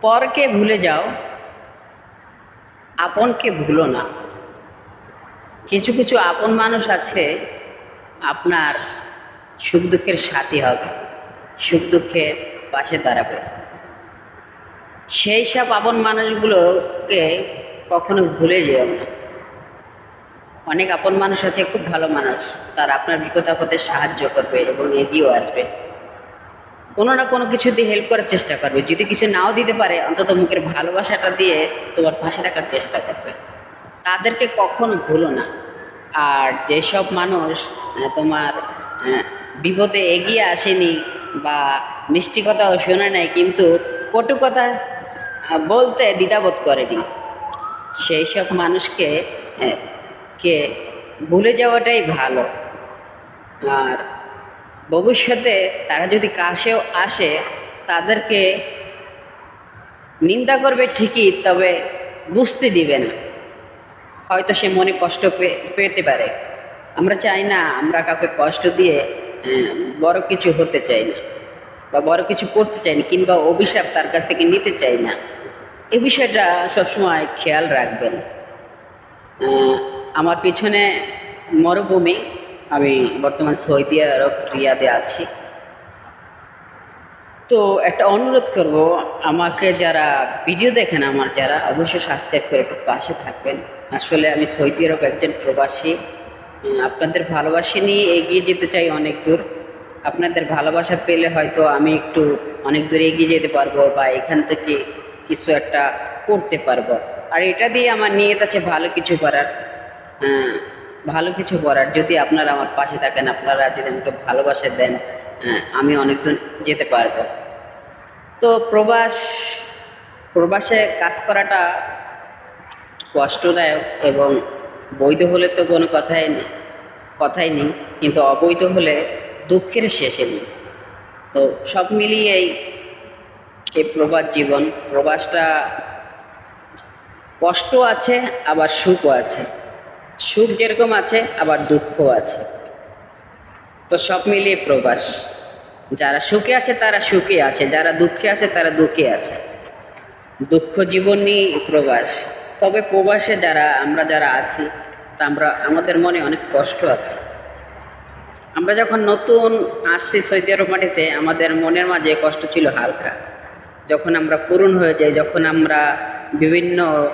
পরকে ভুলে যাও, আপনকে ভুলো না। কিছু কিছু আপন মানুষ আছে, আপনার সুখ দুঃখের সাথী হবে, সুখ দুঃখের পাশে দাঁড়াবে। সেই সব আপন মানুষগুলোকে কখনো ভুলে যেও না। অনেক আপন মানুষ আছে, খুব ভালো মানুষ, তার আপনার বিপদ আপদে সাহায্য করবে এবং এগিয়েও আসবে। কোনো না কোনো কিছু দিয়ে হেল্প করার চেষ্টা করবে। যদি কিছু নাও দিতে পারে, অন্তত মুখের ভালোবাসাটা দিয়ে তোমার পাশে রাখার চেষ্টা করবে। তাদেরকে কখনো ভুলো না। আর যেসব মানুষ তোমার বিপদে এগিয়ে আসেনি বা মিষ্টি কথাও শোনে নাই, কিন্তু কটু কথা বলতে দ্বিধাবোধ করেনি সেই সব মানুষকে কে ভুলে যাওয়াটাই ভালো। আর ভবিষ্যতে তারা যদি কাছেও আসে, তাদেরকে নিন্দা করবে ঠিকই, তবে বুঝতে দিবে না। হয়তো সে মনে কষ্ট পেতে পারে। আমরা চাই না আমরা কাউকে কষ্ট দিয়ে বড় কিছু হতে চাই না বা বড় কিছু করতে চাই না কিংবা অভিশাপ তার কাছ থেকে নিতে চাই না। এ বিষয়টা সবসময় খেয়াল রাখবেন। আমার পিছনে মরুভূমি আমি বর্তমান সৌদি আরব রিয়াদে আছি। তো একটা অনুরোধ করব, আমাকে যারা ভিডিও দেখেন আমার যারা, অবশ্যই সাবস্ক্রাইব করে একটু পাশে থাকবেন। আসলে আমি সৌদি আরব একজন প্রবাসী আপনাদের ভালোবাসা নিয়ে এগিয়ে যেতে চাই অনেক দূর। আপনাদের ভালোবাসা পেলে হয়তো আমি একটু অনেক দূর এগিয়ে যেতে পারব বা এখান থেকে কিছু একটা করতে পারব। আর এটা দিয়ে আমার নিয়ত আছে ভালো কিছু করার। ভালো কিছু করার। যদি আপনারা আমার পাশে থাকেন আপনারা যদি আমাকে ভালোবাসা দেন আহ, আমি অনেক দূর যেতে পারব। তো প্রবাস প্রবাসে কাজ করাটা কষ্টদায়ক এবং বৈধ হলে তো কোনো কথাই নেই কথাই নেই কিন্তু অবৈধ হলে দুঃখের শেষে নেই। তো সব মিলিয়েই এই প্রবাস জীবন প্রবাসটা কষ্ট আছে আবার সুখও আছে। সুখ যেরকম আছে, আবার দুঃখ আছে। তো সব মিলিয়ে প্রবাস। যারা সুখে আছে, তারা সুখে আছে। যারা দুঃখে আছে, তারা দুঃখে আছে। দুঃখ জীবন নিয়ে প্রবাস। তবে প্রবাসে যারা, আমরা যারা আছি, তা আমরা, আমাদের মনে অনেক কষ্ট আছে। আমরা যখন নতুন আসছি সৌদি আরব মাটিতে, আমাদের মনের মাঝে কষ্ট ছিল হালকা। যখন আমরা পূরণ হয়ে যাই, যখন আমরা বিভিন্ন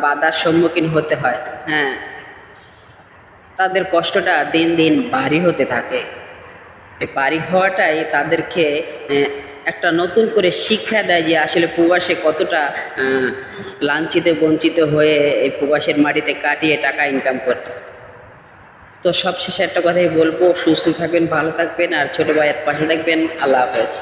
বাধার সম্মুখীন হতে হয় হ্যাঁ তাদের কষ্টটা দিন দিন ভারী হতে থাকে। এই ভারী হওয়াটাই তাদেরকে একটা নতুন করে শিক্ষা দেয় যে আসলে প্রবাসে কতটা লাঞ্ছিত, বঞ্চিত হয়ে এই প্রবাসের মাটিতে কাটিয়ে টাকা ইনকাম করতে। তো সবশেষে একটা কথাই বলব, সুস্থ থাকবেন, ভালো থাকবেন, আর ছোটো ভাইয়ের পাশে থাকবেন। আল্লাহ হাফেজ।